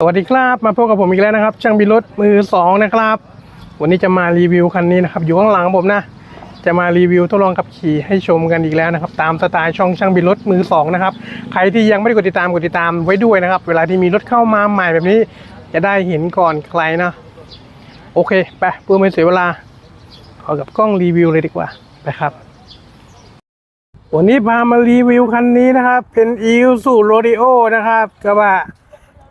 สวัสดีครับมาพบกับผมอีกแล้วนะครับ ช่างบินรถมือสองนะครับ วันนี้จะมารีวิวคันนี้นะครับ อยู่ข้างหลังผมนะ จะมารีวิวทดลองขับขี่ให้ชมกันอีกแล้วนะครับ ตามสไตล์ช่องช่างบินรถมือสองนะครับใครที่ยังไม่ได้กดติดตามกดติดตามไว้ด้วยนะครับ เวลาที่มีรถเข้ามาใหม่แบบนี้ จะได้เห็นก่อนใครนะโอเคไปเพื่อไม่เสียเวลาขอกับกล้องรีวิวเลยดีกว่าไปครับวันนี้พามารีวิวคันนี้นะครับ เป็น i s u r o d e o นะครับกระบะ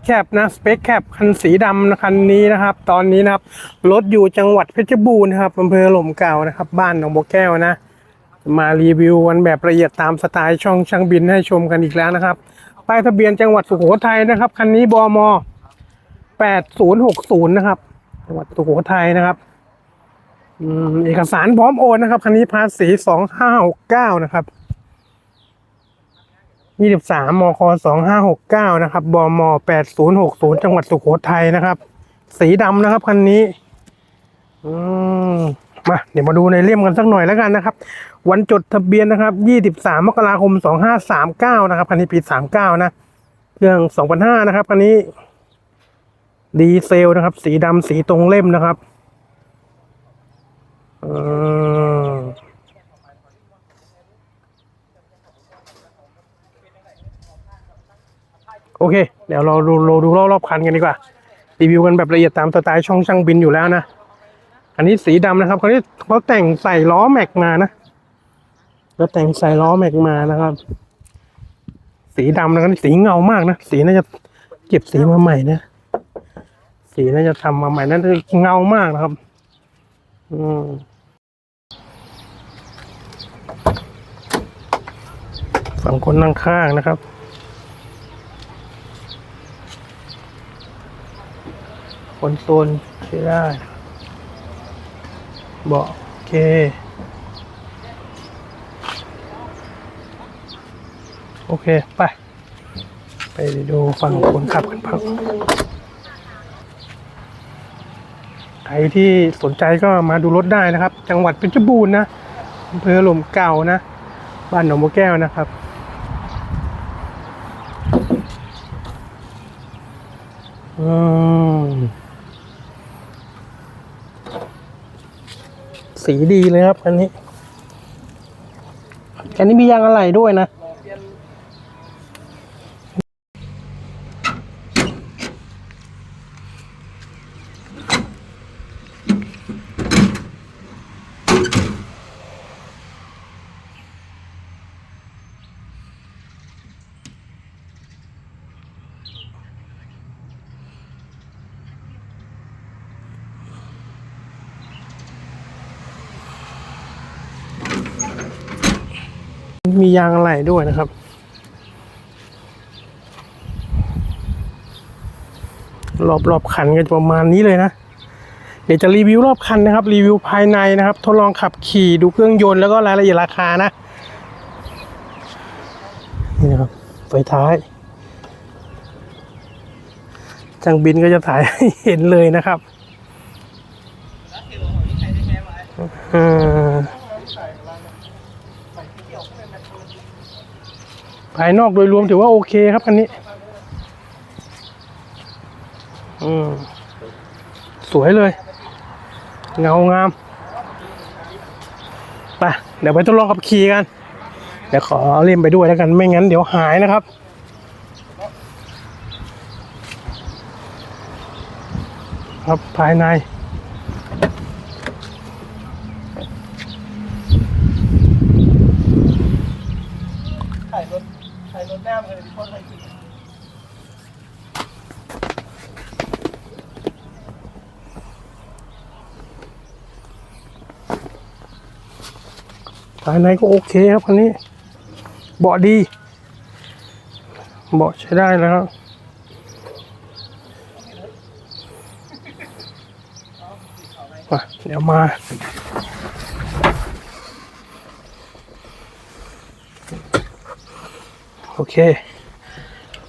แคบนะสเปคแคบคันสีดำนะคันนี้นะครับ ตอนนี้นะครับรถอยู่จังหวัดเพชรบูรณ์นะครับอำเภอหล่มเก่านะครับ บ้านหนองบัวแก้วนะ มารีวิววันแบบละเอียดตามสไตล์ช่องช่างบินให้ชมกันอีกแล้วนะครับป้ายทะเบียนจังหวัดสุโขทัยนะครับคันนี้บม8060นะครับจังหวัดสุโขทัยนะครับอืมเอกสารพร้อมโอนนะครับคันนี้ภาษี2569นะครับ ยี่สิบสามมคสองห้าหกเก้านะครับบมแปดศูนย์หกศูนย์จังหวัดสุโขทัยนะครับ สีดำนะครับคันนี้อืมมาเดี๋ยวมาดูในเล่มกันสักหน่อยแล้วกันนะครับ วันจดทะเบียนนะครับยี่สิบสามมกราคมสองห้าสามเก้านะครับคันนี้ปีสามเก้านะเครื่องสองพันห้านะครับคันนี้ ดีเซลนะครับ สีดำสีตรงเล่มนะครับอืม โอเค เดี๋ยวเราดูเราดูรอบๆคันกันดีกว่า รีวิวกันแบบละเอียดตามสไตล์ช่องช่างบินอยู่แล้วนะ อันนี้สีดำนะครับเขาที่เขาแต่งใส่ล้อแม็กมานะแล้วแต่งใส่ล้อแม็กมานะครับ สีดำนะครับสีเงามากนะ สีน่าจะเก็บสีมาใหม่นะ สีน่าจะทำมาใหม่นั่นคือเงามากนะครับ อืมฝั่งคนนั่งข้างนะครับ คนโซลใช้ได้เบาะโอเค โอเค ไป ไปดูฝั่งคนขับกันพักใครที่สนใจก็มาดูรถได้นะครับ จังหวัดเพชรบูรณ์นะอำเภอหล่มเก่านะ บ้านหนองบัวแก้วนะครับอืม สีดีเลยครับ อันนี้ อันนี้มียางอะไหล่ด้วยนะ มียางอะไหล่ด้วยนะครับ รอบรอบคันก็จะประมาณนี้เลยนะ เดี๋ยวจะรีวิวรอบคันนะครับ รีวิวภายในนะครับ ทดลองขับขี่ดูเครื่องยนต์แล้วก็รายละเอียดราคานะ นี่นะครับไฟท้ายจังบินก็จะถ่ายให้เห็นเลยนะครับอ่า ภายนอกโดยรวมถือว่าโอเคครับอันนี้ อืม สวยเลย เงางามไปเดี๋ยวไปทดลองขับขี่กัน เดี๋ยวขอเอาเล่มไปด้วยแล้วกัน ไม่งั้นเดี๋ยวหายนะครับ ครับภายในายรถถ่ายรถหน้าเลยเพราะอะไรภายในก็โอเคครับคันนี้ เบาะดี เบาะใช้ได้แล้วครับมาเดี๋ยวมา โอเค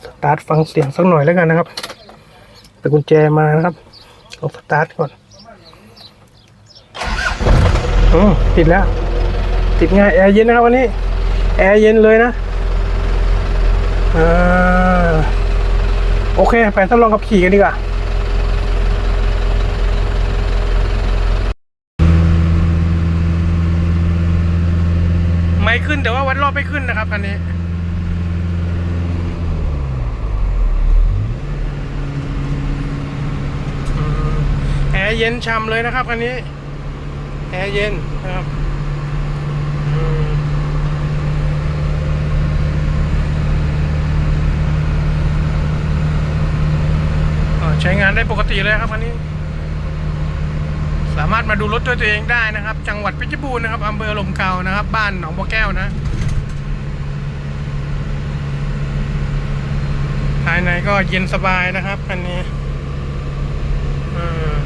สตาร์ทฟังเสียงสักหน่อยแล้วกันนะครับแต่กุญแจมานะครับเอาสตาร์ทก่อนอืมติดแล้ว ติดง่ายแอร์เย็นนะครับวันนี้ แอร์เย็นเลยนะอ่าโอโอเค ไปทดลองขับขี่กันดีกว่าไม่ขึ้นแต่ว่าวัดรอบไม่ขึ้นนะครับคันนี้ อืมแอร์ เย็นช่ำเลยนะครับคันนี้ แอร์เย็นนะครับใช้งานได้ปกติเลยครับคันนี้ สามารถมาดูรถด้วยตัวเองได้นะครับ จังหวัดเพชรบูรณ์นะครับอำเภอลมเก่านะครับ บ้านหนองบัวแก้วนะภายในก็เย็นสบายนะครับคันนี้อืม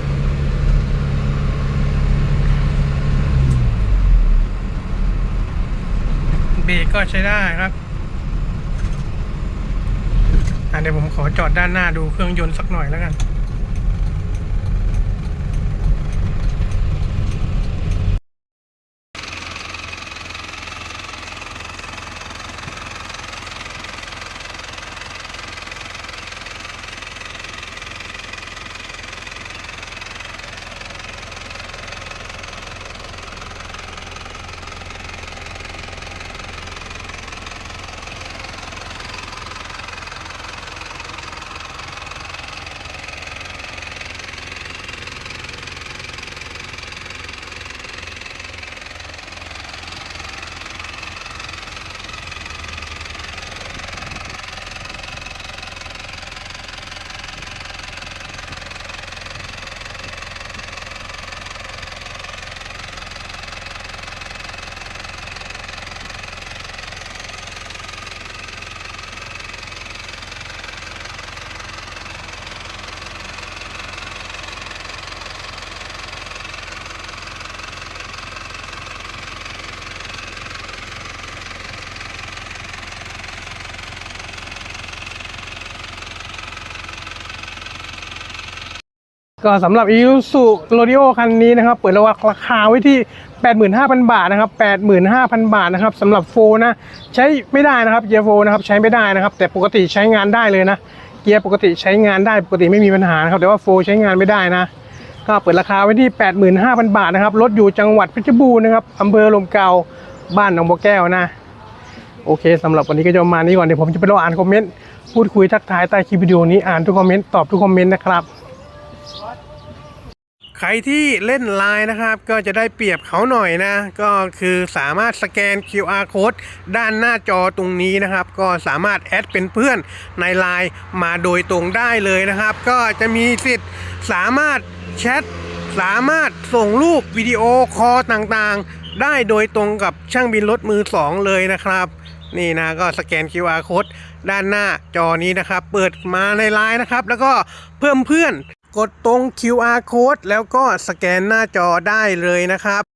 เบรกก็ใช้ได้ครับอะเดี๋ยวผมขอจอดด้านหน้าดูเครื่องยนต์สักหน่อยแล้วกัน ก็สำหรับ i s u z u r o d e o คันนี้นะครับ เปิดราคาไว้ที่ 85,000 บาทนะครับ 85,000 บาทนะครับสำหรับโฟนะใช้ไม่ได้นะครับเกียร์โฟนะครับใช้ไม่ได้นะครับ แต่ปกติใช้งานได้เลยนะ เกียร์ปกติใช้งานได้ปกติไม่มีปัญหานะครับแต่ว่าโฟใช้งานไม่ได้นะก็เปิดราคาไว้ที่ 85,000 บาทนะครับรถอยู่จังหวัดเพชรบูรณ์นะครับอำเภอลมเกาบ้านหนองบัวแก้วนะโอเคสำหรับวันนี้ก็จะมานี้ก่อนเดี๋ยวผมจะไปรออ่านคอมเมนต์พูดคุยทักทายใต้คลิปวิดีโอนี้อ่านทุกคอมเมนต์ตอบทุกคอมเมนต์นะครับ ใครที่เล่นไลน์นะครับ ก็จะได้เปรียบเขาหน่อยนะ ก็คือสามารถสแกน QR code ด้านหน้าจอตรงนี้นะครับ ก็สามารถแอดเป็นเพื่อนในไลน์มาโดยตรงได้เลยนะครับ ก็จะมีสิทธิ์สามารถแชทสามารถส่งรูปวิดีโอคอต่างๆ ได้โดยตรงกับช่างบินรถมือ 2 เลยนะครับ นี่นะก็สแกน QR code ด้านหน้าจอนี้นะครับ เปิดมาในไลน์นะครับ แล้วก็เพิ่มเพื่อน กดตรง QR code แล้วก็สแกนหน้าจอได้เลยนะครับ